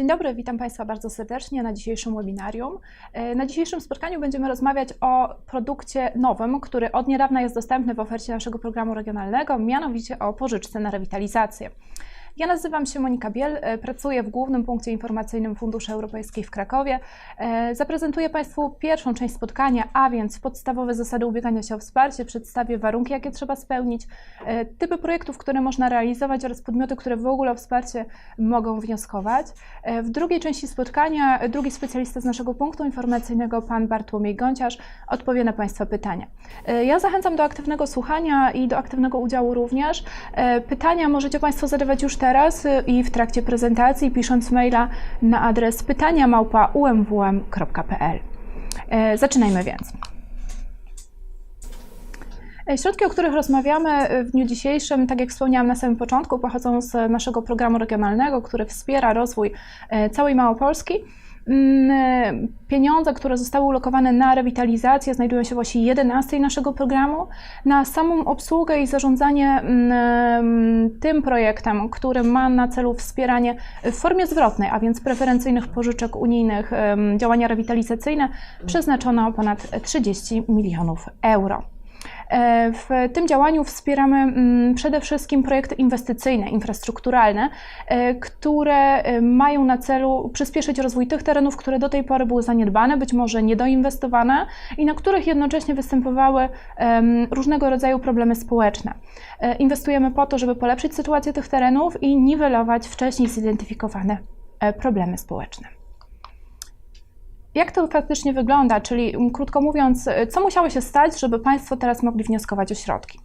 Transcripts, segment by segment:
Dzień dobry, witam Państwa bardzo serdecznie na dzisiejszym webinarium. E, Na dzisiejszym spotkaniu będziemy rozmawiać o produkcie nowym, który od niedawna jest dostępny w ofercie naszego programu regionalnego, mianowicie o pożyczce na rewitalizację. Ja nazywam się Monika Biel, e, pracuję w Głównym Punkcie Informacyjnym Funduszy Europejskich w Krakowie. E, Zaprezentuję Państwu pierwszą część spotkania, a więc podstawowe zasady ubiegania się o wsparcie, przedstawię warunki, jakie trzeba spełnić, e, typy projektów, które można realizować oraz podmioty, które w ogóle o wsparcie mogą wnioskować. W drugiej części spotkania drugi specjalista z naszego punktu informacyjnego, pan Bartłomiej Gąciarz, odpowie na Państwa pytania. Ja zachęcam do aktywnego słuchania i do aktywnego udziału również. Pytania możecie Państwo zadawać już teraz e, i w trakcie prezentacji, pisząc maila na adres pytania umwm.pl. E, Zaczynajmy więc. E, Środki, o których rozmawiamy e, w dniu dzisiejszym, tak jak wspomniałam na samym początku, pochodzą z naszego programu regionalnego, który wspiera rozwój całej Małopolski. Mm, e, Pieniądze, które zostały ulokowane na rewitalizację, znajdują się w osi 11 naszego programu. Na samą obsługę i zarządzanie mm, em, tym projektem, który ma na celu wspieranie w formie zwrotnej, a więc preferencyjnych pożyczek unijnych, działania rewitalizacyjne, przeznaczono ponad 30 milionów euro. E, W tym działaniu wspieramy mm, przede wszystkim projekty inwestycyjne, infrastrukturalne, e, które e, mają na celu przyspieszyć rozwój tych terenów, które do tej pory były zaniedbane, być może niedoinwestowane i na których jednocześnie występowały różnego rodzaju problemy społeczne. Inwestujemy po to, żeby polepszyć sytuację tych terenów i niwelować wcześniej zidentyfikowane problemy społeczne. Jak to faktycznie wygląda? Czyli krótko mówiąc, y, co musiało się stać, żeby Państwo teraz mogli wnioskować o środki?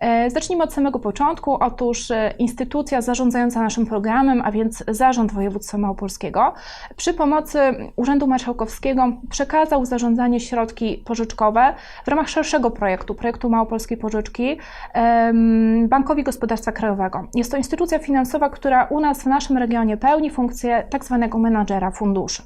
E, Zacznijmy od samego początku. Otóż e, instytucja zarządzająca naszym programem, a więc Zarząd Województwa Małopolskiego, przy pomocy Urzędu Marszałkowskiego przekazał zarządzanie środki pożyczkowe w ramach szerszego projektu, projektu Małopolskiej Pożyczki, Bankowi Gospodarstwa Krajowego. Jest to instytucja finansowa, która u nas w naszym regionie pełni funkcję tak zwanego menadżera funduszy.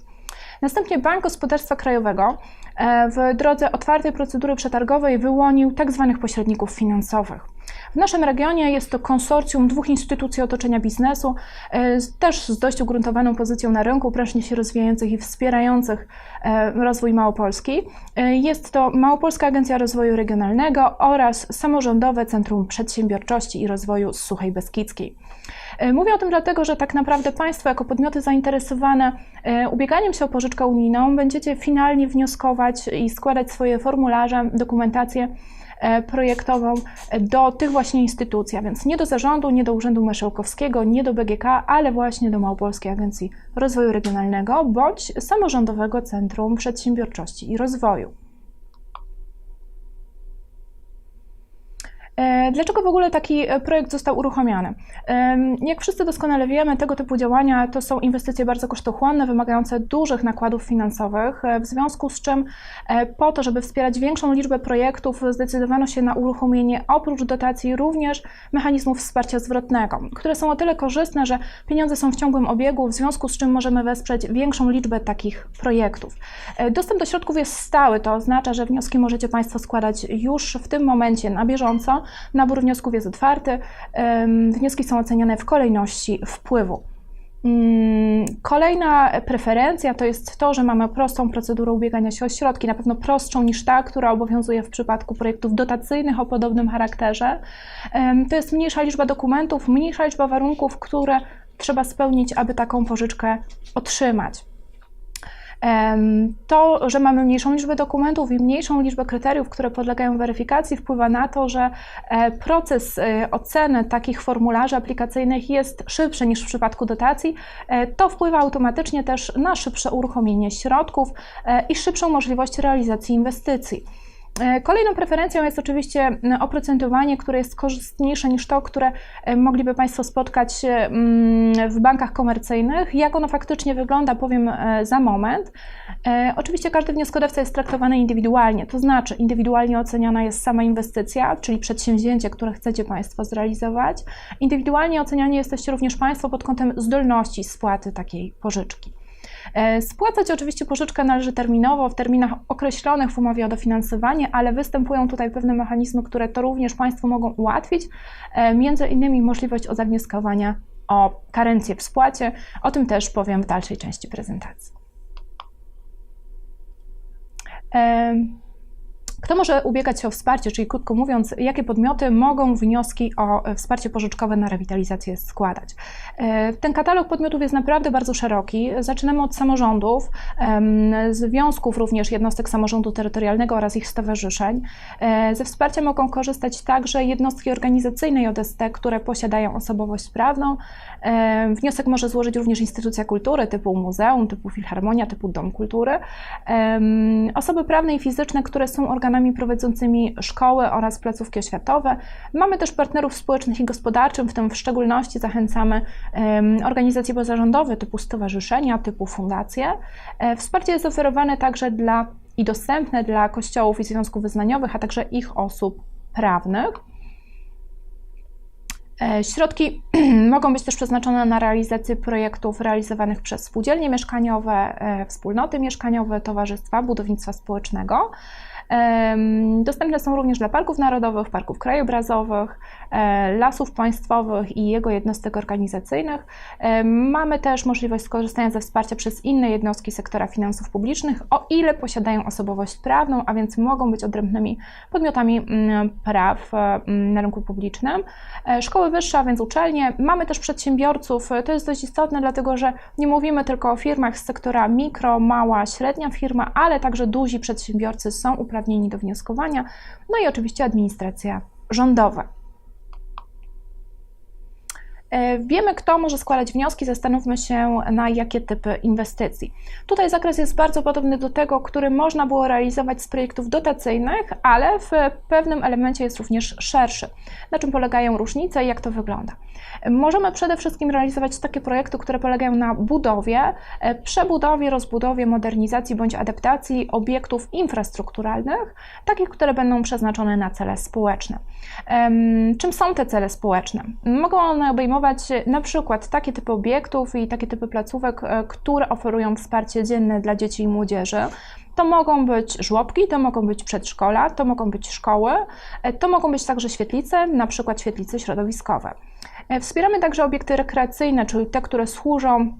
Następnie Bank Gospodarstwa Krajowego e, w drodze otwartej procedury przetargowej wyłonił tak zwanych pośredników finansowych. W naszym regionie jest to konsorcjum dwóch instytucji otoczenia biznesu, e, też z dość ugruntowaną pozycją na rynku, prężnie się rozwijających i wspierających e, rozwój Małopolski. Jest to Małopolska Agencja Rozwoju Regionalnego oraz Samorządowe Centrum Przedsiębiorczości i Rozwoju Suchej Beskidzkiej. E, Mówię o tym dlatego, że tak naprawdę Państwo, jako podmioty zainteresowane e, ubieganiem się o pożyczkę unijną, będziecie finalnie wnioskować i składać swoje formularze, dokumentację e, projektową do tych właśnie instytucji, a więc nie do zarządu, nie do Urzędu Marszałkowskiego, nie do BGK, ale właśnie do Małopolskiej Agencji Rozwoju Regionalnego bądź Samorządowego Centrum Przedsiębiorczości i Rozwoju. Dlaczego w ogóle taki e, projekt został uruchomiony? Jak wszyscy doskonale wiemy, tego typu działania to są inwestycje bardzo kosztochłonne, wymagające dużych nakładów finansowych, e, w związku z czym e, po to, żeby wspierać większą liczbę projektów, zdecydowano się na uruchomienie oprócz dotacji również mechanizmów wsparcia zwrotnego, które są o tyle korzystne, że pieniądze są w ciągłym obiegu, w związku z czym możemy wesprzeć większą liczbę takich projektów. E, Dostęp do środków jest stały, to oznacza, że wnioski możecie Państwo składać już w tym momencie na bieżąco. Nabór wniosków jest otwarty. Wnioski są oceniane w kolejności wpływu. Mm, Kolejna preferencja to jest to, że mamy prostą procedurę ubiegania się o środki, na pewno prostszą niż ta, która obowiązuje w przypadku projektów dotacyjnych o podobnym charakterze. To jest mniejsza liczba dokumentów, mniejsza liczba warunków, które trzeba spełnić, aby taką pożyczkę otrzymać. To, że mamy mniejszą liczbę dokumentów i mniejszą liczbę kryteriów, które podlegają weryfikacji, wpływa na to, że e, proces e, oceny takich formularzy aplikacyjnych jest szybszy niż w przypadku dotacji. E, To wpływa automatycznie też na szybsze uruchomienie środków i szybszą możliwość realizacji inwestycji. E, Kolejną preferencją jest oczywiście m, oprocentowanie, które jest korzystniejsze niż to, które e, mogliby Państwo spotkać się, mm, w bankach komercyjnych. Jak ono faktycznie wygląda, powiem e, za moment. E, Oczywiście każdy wnioskodawca jest traktowany indywidualnie, to znaczy indywidualnie oceniana jest sama inwestycja, czyli przedsięwzięcie, które chcecie Państwo zrealizować. Indywidualnie oceniani jesteście również Państwo pod kątem zdolności spłaty takiej pożyczki. E, Spłacać oczywiście pożyczkę należy terminowo, w terminach określonych w umowie o dofinansowanie, ale występują tutaj pewne mechanizmy, które to również Państwu mogą ułatwić, e, między innymi możliwość ozawnioskowania o karencję w spłacie. O tym też powiem w dalszej części prezentacji. Kto może ubiegać się o wsparcie, czyli krótko mówiąc, jakie podmioty mogą wnioski o e, wsparcie pożyczkowe na rewitalizację składać? E, ten katalog podmiotów jest naprawdę bardzo szeroki. Zaczynamy od samorządów, związków również jednostek samorządu terytorialnego oraz ich stowarzyszeń. E, ze wsparcia mogą korzystać także jednostki organizacyjne JST, które posiadają osobowość prawną. Wniosek może złożyć również instytucja kultury typu muzeum, typu filharmonia, typu dom kultury. Osoby prawne i fizyczne, które są organami organami prowadzącymi szkoły oraz placówki oświatowe. Mamy też partnerów społecznych i gospodarczych, w tym w szczególności zachęcamy organizacje pozarządowe typu stowarzyszenia, typu fundacje. E, wsparcie jest oferowane także dla i dostępne dla kościołów i związków wyznaniowych, a także ich osób prawnych. E, środki mogą być też przeznaczone na realizację projektów realizowanych przez spółdzielnie mieszkaniowe, e, wspólnoty mieszkaniowe, towarzystwa budownictwa społecznego. Dostępne są również dla parków narodowych, parków krajobrazowych, e, lasów państwowych i jego jednostek organizacyjnych. Mamy też możliwość skorzystania ze wsparcia przez inne jednostki sektora finansów publicznych, o ile posiadają osobowość prawną, a więc mogą być odrębnymi podmiotami mm, praw mm, na rynku publicznym. E, szkoły wyższe, a więc uczelnie. Mamy też przedsiębiorców. To jest dość istotne, dlatego że nie mówimy tylko o firmach z sektora mikro, mała, średnia firma, ale także duzi przedsiębiorcy są uprawnieni uprawnieni do wnioskowania, no i oczywiście administracja rządowa. E, wiemy, kto może składać wnioski, zastanówmy się, na jakie typy inwestycji. Tutaj zakres jest bardzo podobny do tego, który można było realizować z projektów dotacyjnych, ale w pewnym elemencie jest również szerszy. Na czym polegają różnice i jak to wygląda? Możemy przede wszystkim realizować takie projekty, które polegają na budowie, e, przebudowie, rozbudowie, modernizacji bądź adaptacji obiektów infrastrukturalnych, takich, które będą przeznaczone na cele społeczne. Czym są te cele społeczne? Mogą one obejmować na przykład takie typy obiektów i takie typy placówek, e, które oferują wsparcie dzienne dla dzieci i młodzieży. To mogą być żłobki, to mogą być przedszkola, to mogą być szkoły, e, to mogą być także świetlice, na przykład świetlice środowiskowe. E, wspieramy także obiekty rekreacyjne, czyli te, które służą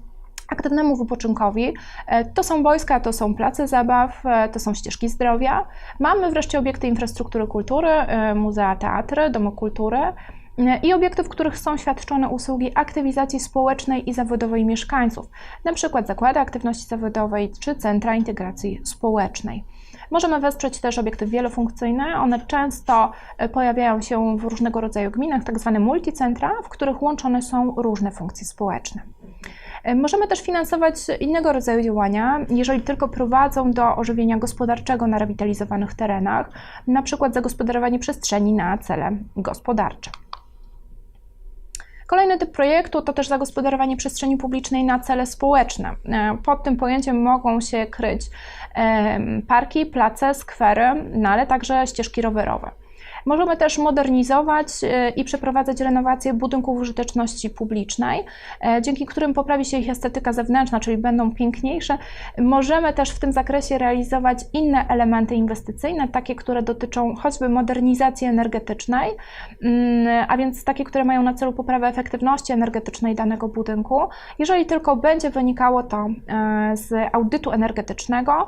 aktywnemu wypoczynkowi. E, to są wojska, to są place zabaw, to są ścieżki zdrowia. Mamy wreszcie obiekty infrastruktury kultury, muzea, teatry, domy kultury i obiekty, w których są świadczone usługi aktywizacji społecznej i zawodowej mieszkańców, np. zakłady aktywności zawodowej czy centra integracji społecznej. Możemy wesprzeć też obiekty wielofunkcyjne. One często e, pojawiają się w różnego rodzaju gminach, tak zwane multicentra, w których łączone są różne funkcje społeczne. E, możemy też finansować innego rodzaju działania, jeżeli tylko prowadzą do ożywienia gospodarczego na rewitalizowanych terenach, na przykład zagospodarowanie przestrzeni na cele gospodarcze. Kolejny typ projektu to też zagospodarowanie przestrzeni publicznej na cele społeczne. E, pod tym pojęciem mogą się kryć parki, place, skwery, no ale także ścieżki rowerowe. Możemy też modernizować e, i przeprowadzać renowację budynków użyteczności publicznej, e, dzięki którym poprawi się ich estetyka zewnętrzna, czyli będą piękniejsze. Możemy też w tym zakresie realizować inne elementy inwestycyjne, takie, które dotyczą choćby modernizacji energetycznej, mm, a więc takie, które mają na celu poprawę efektywności energetycznej danego budynku. Jeżeli tylko będzie wynikało to e, z audytu energetycznego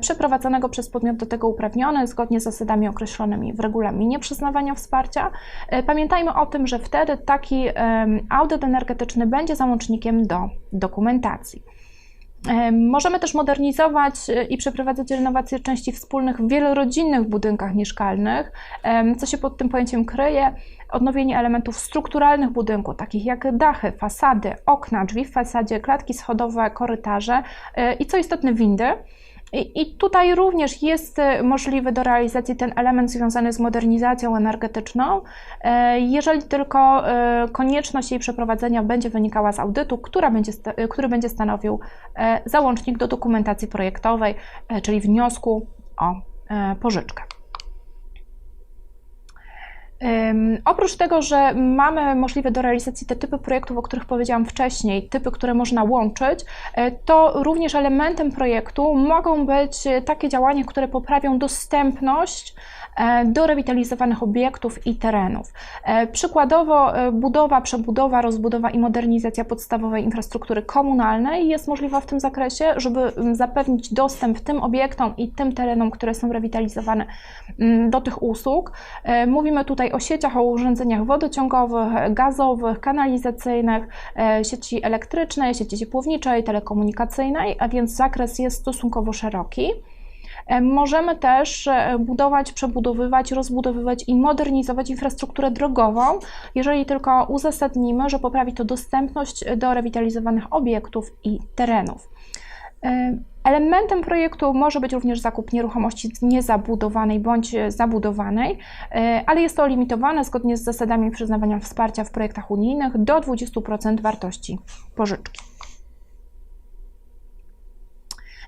przeprowadzonego przez podmiot do tego uprawniony, zgodnie z zasadami określonymi w regulaminie nieprzyznawania wsparcia. E, pamiętajmy o tym, że wtedy taki audyt energetyczny będzie załącznikiem do dokumentacji. Możemy też modernizować e, i przeprowadzać renowację części wspólnych w wielorodzinnych budynkach mieszkalnych. Co się pod tym pojęciem kryje? Odnowienie elementów strukturalnych budynku, takich jak dachy, fasady, okna, drzwi w fasadzie, klatki schodowe, korytarze e, i co istotne windy. I tutaj również jest e, możliwy do realizacji ten element związany z modernizacją energetyczną, e, jeżeli tylko e, konieczność jej przeprowadzenia będzie wynikała z audytu, która będzie, który będzie stanowił załącznik do dokumentacji projektowej, czyli wniosku o pożyczkę. Oprócz tego, że mamy możliwe do realizacji te typy projektów, o których powiedziałam wcześniej, typy, które można łączyć, to również elementem projektu mogą być takie działania, które poprawią dostępność E, do rewitalizowanych obiektów i terenów. E, przykładowo e, budowa, przebudowa, rozbudowa i modernizacja podstawowej infrastruktury komunalnej jest możliwa w tym zakresie, żeby zapewnić dostęp tym obiektom i tym terenom, które są rewitalizowane do tych usług. Mówimy tutaj o sieciach, o urządzeniach wodociągowych, gazowych, kanalizacyjnych, sieci elektrycznej, sieci ciepłowniczej, telekomunikacyjnej, a więc zakres jest stosunkowo szeroki. E, możemy też e, budować, przebudowywać, rozbudowywać i modernizować infrastrukturę drogową, jeżeli tylko uzasadnimy, że poprawi to dostępność do rewitalizowanych obiektów i terenów. E, elementem projektu może być również zakup nieruchomości niezabudowanej bądź zabudowanej, ale jest to limitowane zgodnie z zasadami przyznawania wsparcia w projektach unijnych do 20% wartości pożyczki.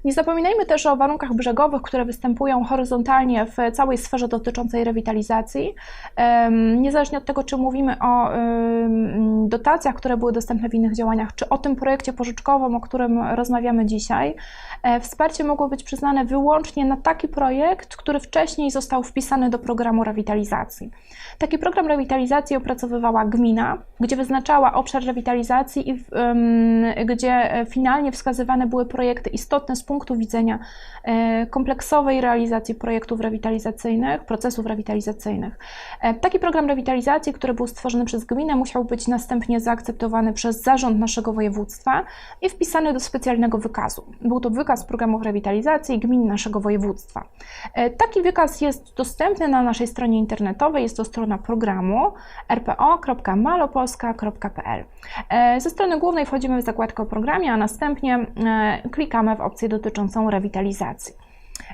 Nie zapominajmy też o warunkach brzegowych, które występują horyzontalnie w całej sferze dotyczącej rewitalizacji. Niezależnie od tego, czy mówimy o dotacjach, które były dostępne w innych działaniach, czy o tym projekcie pożyczkowym, o którym rozmawiamy dzisiaj, e, wsparcie mogło być przyznane wyłącznie na taki projekt, który wcześniej został wpisany do programu rewitalizacji. Taki program rewitalizacji opracowywała gmina, gdzie wyznaczała obszar rewitalizacji i gdzie finalnie wskazywane były projekty istotne z punktu widzenia e, kompleksowej realizacji projektów rewitalizacyjnych, procesów rewitalizacyjnych. E, taki program rewitalizacji, który był stworzony przez gminę, musiał być następnie zaakceptowany przez zarząd naszego województwa i wpisany do specjalnego wykazu. Był to wykaz programów rewitalizacji gmin naszego województwa. E, taki wykaz jest dostępny na naszej stronie internetowej, jest to strona programu rpo.malopolska.pl. Ze strony głównej wchodzimy w zakładkę o programie, a następnie klikamy w opcję do dotyczącą rewitalizacji.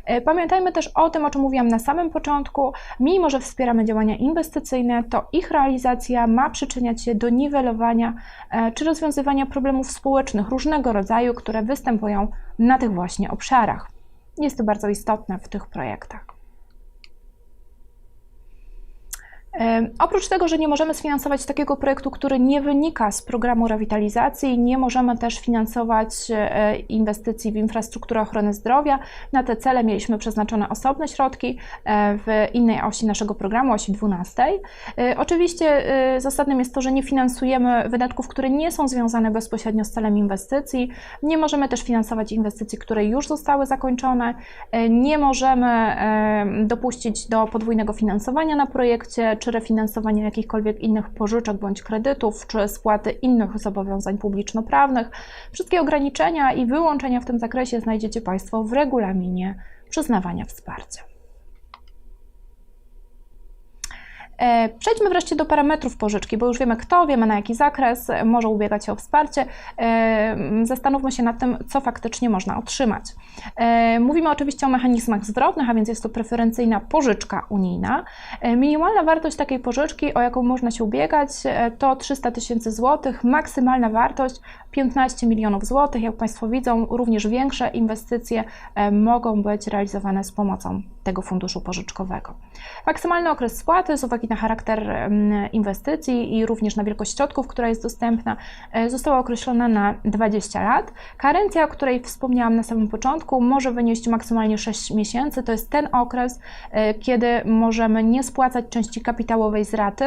E, pamiętajmy też o tym, o czym mówiłam na samym początku. Mimo, że wspieramy działania inwestycyjne, to ich realizacja ma przyczyniać się do niwelowania e, czy rozwiązywania problemów społecznych różnego rodzaju, które występują na tych właśnie obszarach. Jest to bardzo istotne w tych projektach. Oprócz tego, że nie możemy sfinansować takiego projektu, który nie wynika z programu rewitalizacji, nie możemy też finansować e, inwestycji w infrastrukturę ochrony zdrowia. Na te cele mieliśmy przeznaczone osobne środki e, w innej osi naszego programu, osi 12. E, oczywiście zasadnym jest to, że nie finansujemy wydatków, które nie są związane bezpośrednio z celem inwestycji. Nie możemy też finansować inwestycji, które już zostały zakończone. Nie możemy dopuścić do podwójnego finansowania na projekcie czy refinansowania jakichkolwiek innych pożyczek bądź kredytów, czy spłaty innych zobowiązań publiczno-prawnych. Wszystkie ograniczenia i wyłączenia w tym zakresie znajdziecie Państwo w regulaminie przyznawania wsparcia. E, przejdźmy wreszcie do parametrów pożyczki, bo już wiemy kto, wiemy na jaki zakres może ubiegać się o wsparcie. E, zastanówmy się nad tym, co faktycznie można otrzymać. E, mówimy oczywiście o mechanizmach zwrotnych, a więc jest to preferencyjna pożyczka unijna. Minimalna wartość takiej pożyczki, o jaką można się ubiegać, to 300 tysięcy złotych, maksymalna wartość 15 milionów złotych. Jak Państwo widzą, również większe inwestycje mogą być realizowane z pomocą tego funduszu pożyczkowego. Maksymalny okres spłaty z uwagi na charakter inwestycji i również na wielkość środków, która jest dostępna, e, została określona na 20 lat. Karencja, o której wspomniałam na samym początku, może wynieść maksymalnie 6 miesięcy. To jest ten okres, e, kiedy możemy nie spłacać części kapitałowej z raty.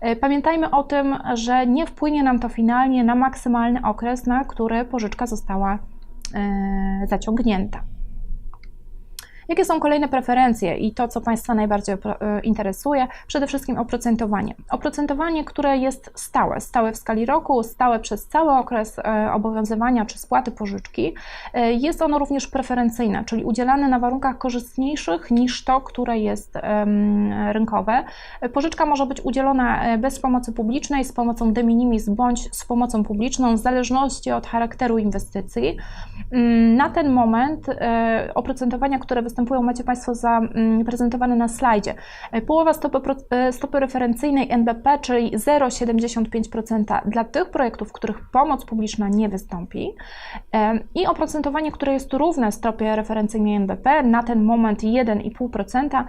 E, pamiętajmy o tym, że nie wpłynie nam to finalnie na maksymalny okres, na który pożyczka została zaciągnięta. Jakie są kolejne preferencje i to, co Państwa najbardziej e, interesuje? Przede wszystkim oprocentowanie. Oprocentowanie, które jest stałe, stałe w skali roku, stałe przez cały okres e, obowiązywania czy spłaty pożyczki. E, jest ono również preferencyjne, czyli udzielane na warunkach korzystniejszych niż to, które jest rynkowe. Pożyczka może być udzielona bez pomocy publicznej, z pomocą de minimis bądź z pomocą publiczną, w zależności od charakteru inwestycji. Mm, na ten moment oprocentowania, które występują, macie Państwo zaprezentowane na slajdzie. Połowa stopy, stopy referencyjnej NBP, czyli 0,75% dla tych projektów, w których pomoc publiczna nie wystąpi i oprocentowanie, które jest równe stopie referencyjnej NBP, na ten moment 1,5%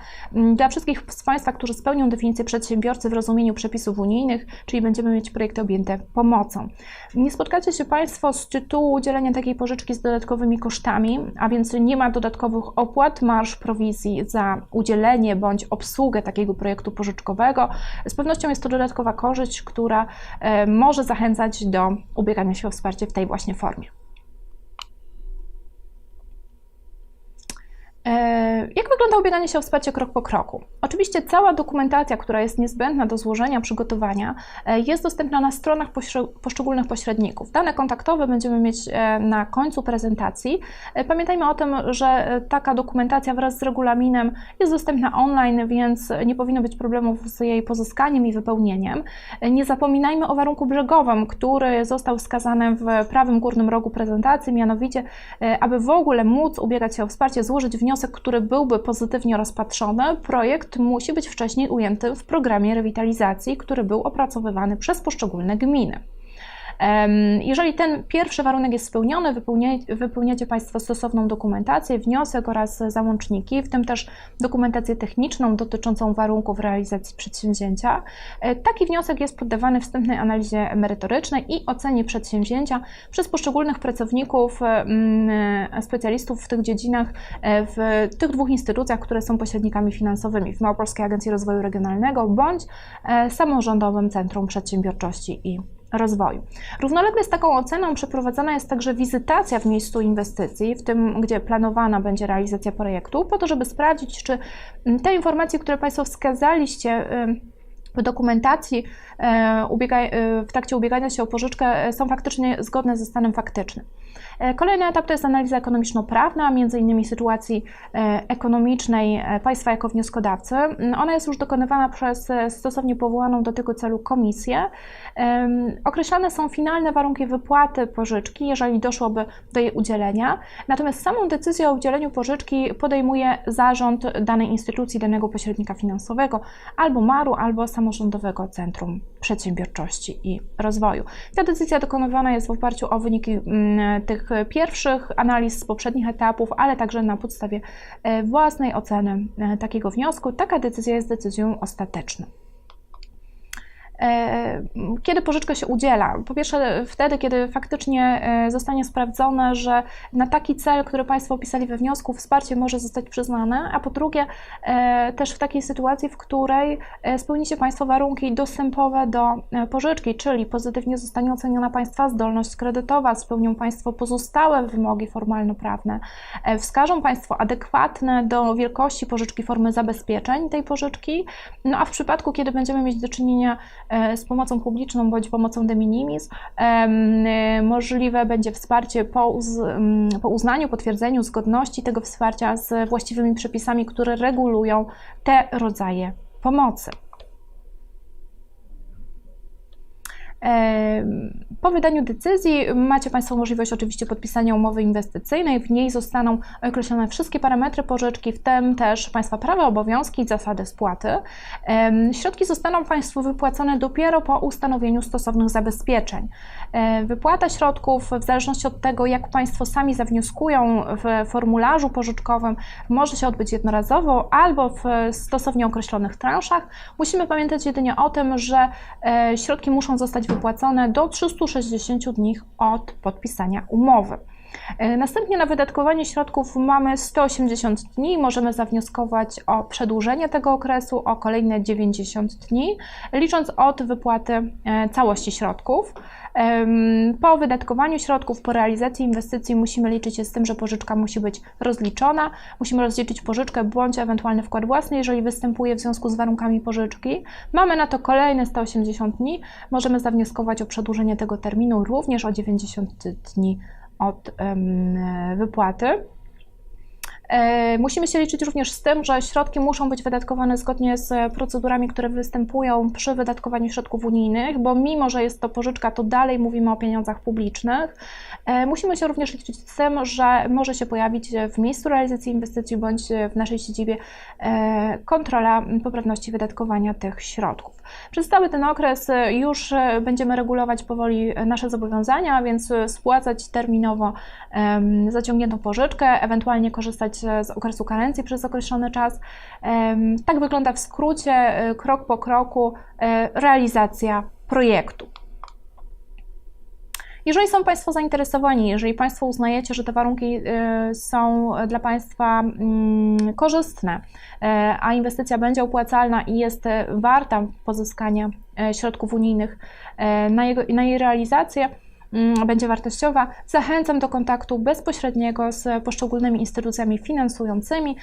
dla wszystkich z Państwa, którzy spełnią definicję przedsiębiorcy w rozumieniu przepisów unijnych, czyli będziemy mieć projekty objęte pomocą. Nie spotkacie się Państwo z tytułu udzielenia takiej pożyczki z dodatkowymi kosztami, a więc nie ma dodatkowych opłat, marsz, prowizji za udzielenie bądź obsługę takiego projektu pożyczkowego. Z pewnością jest to dodatkowa korzyść, która e, może zachęcać do ubiegania się o wsparcie w tej właśnie formie. Jak wygląda ubieganie się o wsparcie krok po kroku? Oczywiście cała dokumentacja, która jest niezbędna do złożenia, przygotowania, e, jest dostępna na stronach poszczególnych pośredników. Dane kontaktowe będziemy mieć e, na końcu prezentacji. Pamiętajmy o tym, że taka dokumentacja wraz z regulaminem jest dostępna online, więc nie powinno być problemów z jej pozyskaniem i wypełnieniem. Nie zapominajmy o warunku brzegowym, który został wskazany w prawym górnym rogu prezentacji, mianowicie, aby w ogóle móc ubiegać się o wsparcie, złożyć wniosek wniosek, który byłby pozytywnie rozpatrzony, projekt musi być wcześniej ujęty w programie rewitalizacji, który był opracowywany przez poszczególne gminy. Jeżeli ten pierwszy warunek jest spełniony, wypełniacie Państwo stosowną dokumentację, wniosek oraz załączniki, w tym też dokumentację techniczną dotyczącą warunków realizacji przedsięwzięcia. E, taki wniosek jest poddawany wstępnej analizie merytorycznej i ocenie przedsięwzięcia przez poszczególnych pracowników, e, specjalistów w tych dziedzinach, e, w tych dwóch instytucjach, które są pośrednikami finansowymi, w Małopolskiej Agencji Rozwoju Regionalnego bądź Samorządowym Centrum Przedsiębiorczości i rozwoju. Równolegle z taką oceną przeprowadzana jest także wizytacja w miejscu inwestycji, w tym, gdzie planowana będzie realizacja projektu, po to, żeby sprawdzić, czy te informacje, które Państwo wskazaliście, w dokumentacji w trakcie ubiegania się o pożyczkę są faktycznie zgodne ze stanem faktycznym. E, kolejny etap to jest analiza ekonomiczno-prawna, innymi sytuacji e, ekonomicznej e, państwa jako wnioskodawcy. Mm, ona jest już dokonywana przez stosownie powołaną do tego celu komisję. Określane są finalne warunki wypłaty pożyczki, jeżeli doszłoby do jej udzielenia. Natomiast samą decyzję o udzieleniu pożyczki podejmuje zarząd danej instytucji, danego pośrednika finansowego, albo MARU, albo samorządowego centrum przedsiębiorczości i rozwoju. Ta decyzja dokonywana jest w oparciu o wyniki mm, tych pierwszych analiz z poprzednich etapów, ale także na podstawie e, własnej oceny e, takiego wniosku. Taka decyzja jest decyzją ostateczną. E, kiedy pożyczka się udziela? Po pierwsze, wtedy, kiedy faktycznie e, zostanie sprawdzone, że na taki cel, który Państwo opisali we wniosku, wsparcie może zostać przyznane, a po drugie, e, też w takiej sytuacji, w której spełnicie Państwo warunki dostępowe do pożyczki, czyli pozytywnie zostanie oceniona Państwa zdolność kredytowa, spełnią Państwo pozostałe wymogi formalno-prawne, wskażą Państwo adekwatne do wielkości pożyczki formy zabezpieczeń tej pożyczki, no a w przypadku, kiedy będziemy mieć do czynienia z pomocą publiczną bądź pomocą de minimis. E, możliwe będzie wsparcie po, uz, po uznaniu, potwierdzeniu zgodności tego wsparcia z właściwymi przepisami, które regulują te rodzaje pomocy. Po wydaniu decyzji macie Państwo możliwość oczywiście podpisania umowy inwestycyjnej. W niej zostaną określone wszystkie parametry pożyczki, w tym też Państwa prawa, obowiązki i zasady spłaty. Środki zostaną Państwu wypłacone dopiero po ustanowieniu stosownych zabezpieczeń. Wypłata środków, w zależności od tego, jak Państwo sami zawnioskują w formularzu pożyczkowym, może się odbyć jednorazowo albo w stosownie określonych transzach. Musimy pamiętać jedynie o tym, że e, środki muszą zostać wypłacone wypłacone do 360 dni od podpisania umowy. E, następnie na wydatkowanie środków mamy 180 dni. Możemy zawnioskować o przedłużenie tego okresu o kolejne 90 dni, licząc od wypłaty e, całości środków. Po wydatkowaniu środków, po realizacji inwestycji musimy liczyć się z tym, że pożyczka musi być rozliczona. Musimy rozliczyć pożyczkę bądź ewentualny wkład własny, jeżeli występuje w związku z warunkami pożyczki. Mamy na to kolejne 180 dni. Możemy zawnioskować o przedłużenie tego terminu również o 90 dni od wypłaty. E, Musimy się liczyć również z tym, że środki muszą być wydatkowane zgodnie z procedurami, które występują przy wydatkowaniu środków unijnych, bo mimo, że jest to pożyczka, to dalej mówimy o pieniądzach publicznych. E, Musimy się również liczyć z tym, że może się pojawić w miejscu realizacji inwestycji bądź w naszej siedzibie e, kontrola poprawności wydatkowania tych środków. Przez cały ten okres już będziemy regulować powoli nasze zobowiązania, więc spłacać terminowo zaciągniętą pożyczkę, ewentualnie korzystać e, z okresu karencji przez określony czas. Tak wygląda w skrócie, e, krok po kroku, e, realizacja projektu. Jeżeli są Państwo zainteresowani, jeżeli Państwo uznajecie, że te warunki y, są dla Państwa mm, korzystne, e, a inwestycja będzie opłacalna i jest e, warta pozyskania e, środków unijnych e, na, jego, na jej realizację, będzie wartościowa, zachęcam do kontaktu bezpośredniego z poszczególnymi instytucjami finansującymi,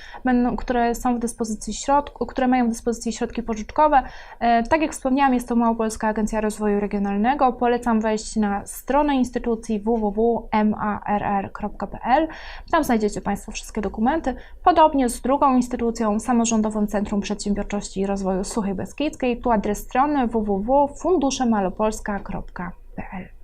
które są w dyspozycji środków, które mają w dyspozycji środki pożyczkowe. E, Tak jak wspomniałam, jest to Małopolska Agencja Rozwoju Regionalnego. Polecam wejść na stronę instytucji www.marr.pl. Tam znajdziecie Państwo wszystkie dokumenty. Podobnie z drugą instytucją, Samorządowym Centrum Przedsiębiorczości i Rozwoju Suchej Beskidzkiej. Tu adres strony www.funduszemałopolska.pl.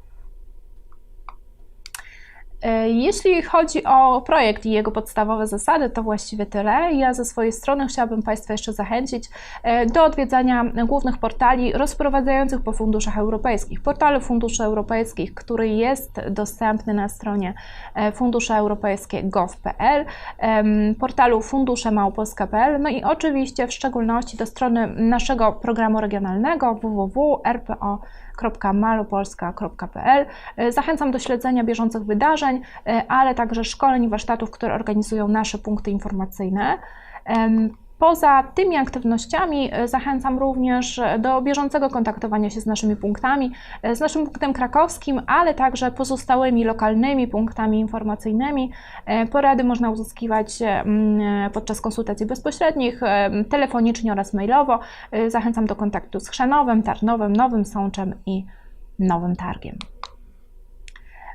E, Jeśli chodzi o projekt i jego podstawowe zasady, to właściwie tyle. Ja ze swojej strony chciałabym Państwa jeszcze zachęcić e, do odwiedzania głównych portali rozprowadzających po funduszach europejskich. Portalu Funduszy Europejskich, który jest dostępny na stronie e, funduszeuropejskie.gov.pl, em, portalu funduszemałopolska.pl, no i oczywiście w szczególności do strony naszego programu regionalnego www.rpo www.malopolska.pl. Zachęcam do śledzenia bieżących wydarzeń, e, ale także szkoleń i warsztatów, które organizują nasze punkty informacyjne. Poza tymi aktywnościami e, zachęcam również do bieżącego kontaktowania się z naszymi punktami, e, z naszym punktem krakowskim, ale także pozostałymi lokalnymi punktami informacyjnymi. E, Porady można uzyskiwać podczas konsultacji bezpośrednich, e, telefonicznie oraz mailowo. E, Zachęcam do kontaktu z Chrzanowem, Tarnowem, Nowym Sączem i Nowym Targiem.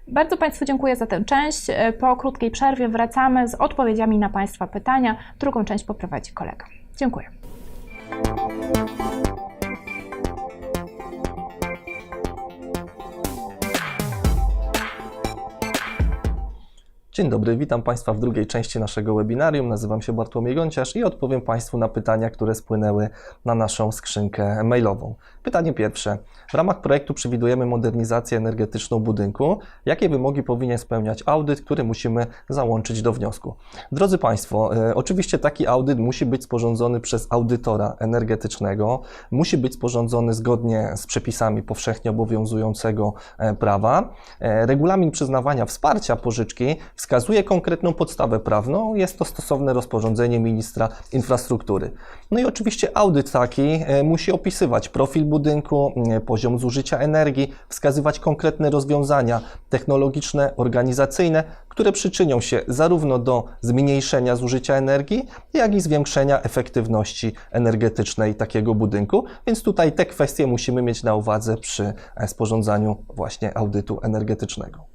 Bardzo Państwu dziękuję za tę część. E, Po krótkiej przerwie wracamy z odpowiedziami na Państwa pytania. Drugą część poprowadzi kolega. Dziękuję. Dzień dobry, witam Państwa w drugiej części naszego webinarium. Nazywam się Bartłomiej Gąciarz i odpowiem Państwu na pytania, które spłynęły na naszą skrzynkę mailową. Pytanie pierwsze. W ramach projektu przewidujemy modernizację energetyczną budynku. Jakie wymogi powinien spełniać audyt, który musimy załączyć do wniosku? Drodzy Państwo, e, oczywiście taki audyt musi być sporządzony przez audytora energetycznego, musi być sporządzony zgodnie z przepisami powszechnie obowiązującego e, prawa. E, Regulamin przyznawania wsparcia pożyczki wskazuje konkretną podstawę prawną. Jest to stosowne rozporządzenie ministra infrastruktury. No i oczywiście audyt taki e, musi opisywać profil budynku, e, poziom zużycia energii, wskazywać konkretne rozwiązania technologiczne, organizacyjne, które przyczynią się zarówno do zmniejszenia zużycia energii, jak i zwiększenia efektywności energetycznej takiego budynku. Więc tutaj te kwestie musimy mieć na uwadze przy e, sporządzaniu właśnie audytu energetycznego.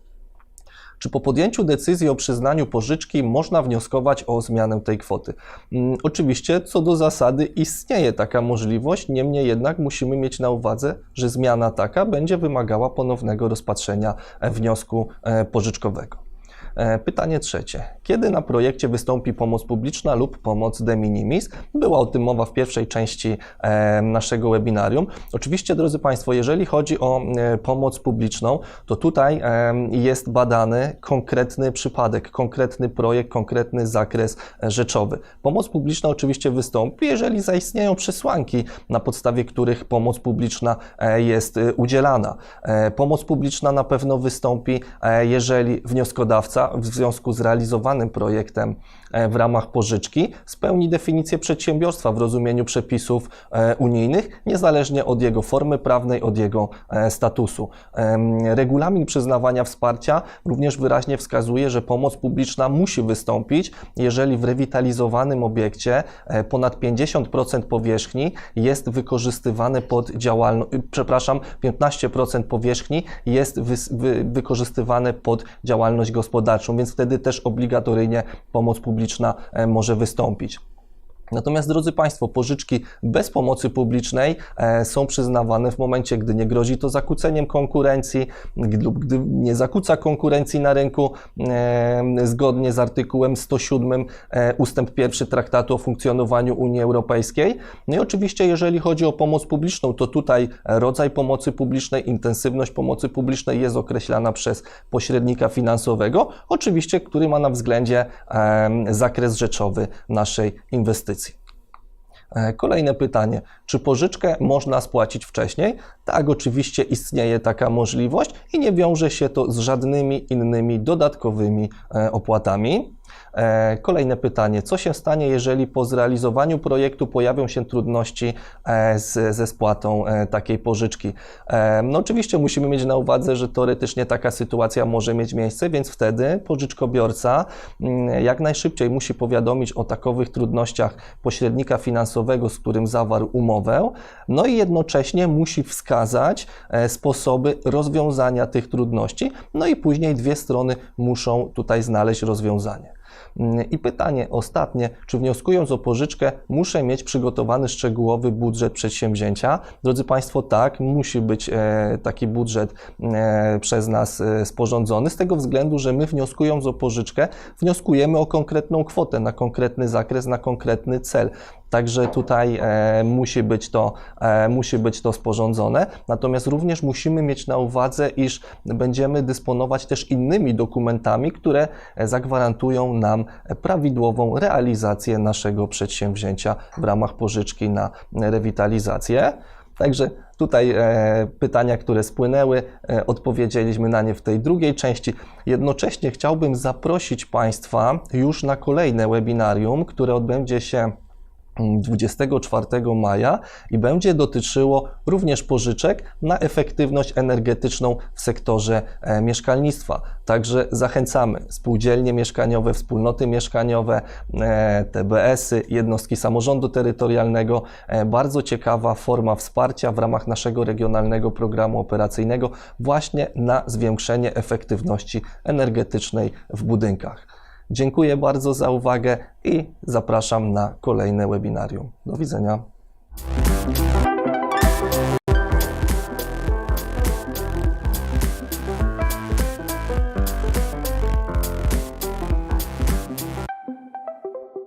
Czy po podjęciu decyzji o przyznaniu pożyczki można wnioskować o zmianę tej kwoty? Mm, Oczywiście, co do zasady, istnieje taka możliwość, niemniej jednak musimy mieć na uwadze, że zmiana taka będzie wymagała ponownego rozpatrzenia wniosku e, pożyczkowego. E, Pytanie trzecie. Kiedy na projekcie wystąpi pomoc publiczna lub pomoc de minimis? Była o tym mowa w pierwszej części e, naszego webinarium. Oczywiście, drodzy Państwo, jeżeli chodzi o e, pomoc publiczną, to tutaj jest badany konkretny przypadek, konkretny projekt, konkretny zakres rzeczowy. Pomoc publiczna oczywiście wystąpi, jeżeli zaistnieją przesłanki, na podstawie których pomoc publiczna jest udzielana. Pomoc publiczna na pewno wystąpi, jeżeli wnioskodawca w związku z realizowanym projektem e, w ramach pożyczki spełni definicję przedsiębiorstwa w rozumieniu przepisów e, unijnych, niezależnie od jego formy prawnej, od jego e, statusu. Regulamin przyznawania wsparcia również wyraźnie wskazuje, że pomoc publiczna musi wystąpić, jeżeli w rewitalizowanym obiekcie ponad 50% powierzchni jest wykorzystywane pod działalność, przepraszam, 15% powierzchni jest wys- wy- wykorzystywane pod działalność gospodarczą. Więc wtedy też obligatoryjnie pomoc publiczna e, może wystąpić. Natomiast, drodzy Państwo, pożyczki bez pomocy publicznej e, są przyznawane w momencie, gdy nie grozi to zakłóceniem konkurencji lub gdy nie zakłóca konkurencji na rynku e, zgodnie z artykułem 107 e, ustęp 1 Traktatu o funkcjonowaniu Unii Europejskiej. No i oczywiście, jeżeli chodzi o pomoc publiczną, to tutaj rodzaj pomocy publicznej, intensywność pomocy publicznej jest określana przez pośrednika finansowego, oczywiście, który ma na względzie zakres rzeczowy naszej inwestycji. E, Kolejne pytanie. Czy pożyczkę można spłacić wcześniej? Tak, oczywiście istnieje taka możliwość i nie wiąże się to z żadnymi innymi dodatkowymi e, opłatami. E, Kolejne pytanie. Co się stanie, jeżeli po zrealizowaniu projektu pojawią się trudności e, z, ze spłatą e, takiej pożyczki? No oczywiście musimy mieć na uwadze, że teoretycznie taka sytuacja może mieć miejsce, więc wtedy pożyczkobiorca mm, jak najszybciej musi powiadomić o takowych trudnościach pośrednika finansowego, z którym zawarł umowę, no i jednocześnie musi wskazać sposoby rozwiązania tych trudności, no i później dwie strony muszą tutaj znaleźć rozwiązanie. Mm, I pytanie ostatnie, czy wnioskując o pożyczkę, muszę mieć przygotowany szczegółowy budżet przedsięwzięcia? Drodzy Państwo, tak, musi być e, taki budżet e, przez nas e, sporządzony, z tego względu, że my wnioskując o pożyczkę, wnioskujemy o konkretną kwotę, na konkretny zakres, na konkretny cel. Także tutaj e, musi, być to, e, musi być to sporządzone. Natomiast również musimy mieć na uwadze, iż będziemy dysponować też innymi dokumentami, które zagwarantują nam prawidłową realizację naszego przedsięwzięcia w ramach pożyczki na rewitalizację. Także tutaj e, pytania, które spłynęły, e, odpowiedzieliśmy na nie w tej drugiej części. Jednocześnie chciałbym zaprosić Państwa już na kolejne webinarium, które odbędzie się 24 maja i będzie dotyczyło również pożyczek na efektywność energetyczną w sektorze e, mieszkalnictwa. Także zachęcamy spółdzielnie mieszkaniowe, wspólnoty mieszkaniowe, e, TBS-y, jednostki samorządu terytorialnego. E, Bardzo ciekawa forma wsparcia w ramach naszego regionalnego programu operacyjnego właśnie na zwiększenie efektywności energetycznej w budynkach. Dziękuję bardzo za uwagę i zapraszam na kolejne webinarium. Do widzenia.